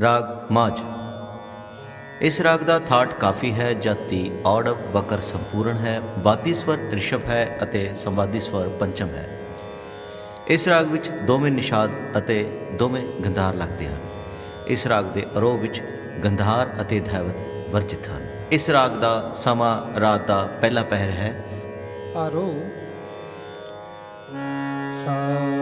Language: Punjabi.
ਰਾਗ ਮਾਝ। ਇਸ ਰਾਗ ਦਾ ਥਾਟ ਕਾਫੀ ਹੈ ਜਾਤੀ ਔੜਵ ਵਕਰ ਸੰਪੂਰਨ ਹੈ, ਵਾਦੀ ਸਵਰ ਰਿਸ਼ਭ ਹੈ ਅਤੇ ਸੰਵਾਦੀ ਸਵਰ ਪੰਚਮ ਹੈ। ਇਸ ਰਾਗ ਵਿੱਚ ਦੋਵੇਂ ਨਿਸ਼ਾਦ ਅਤੇ ਦੋਵੇਂ ਗੰਧਾਰ ਲੱਗਦੇ ਹਨ। ਇਸ ਰਾਗ ਦੇ ਅਰੋਹ ਵਿੱਚ ਗੰਧਾਰ ਅਤੇ ਧੈਵਤ ਵਰਜਿਤ ਹਨ। ਇਸ ਰਾਗ ਦਾ ਸਮਾਂ, ਰਾਤ ਦਾ ਪਹਿਲਾ ਪਹਿਰ ਹੈ। ਆਰੋ ਸਾਰੇ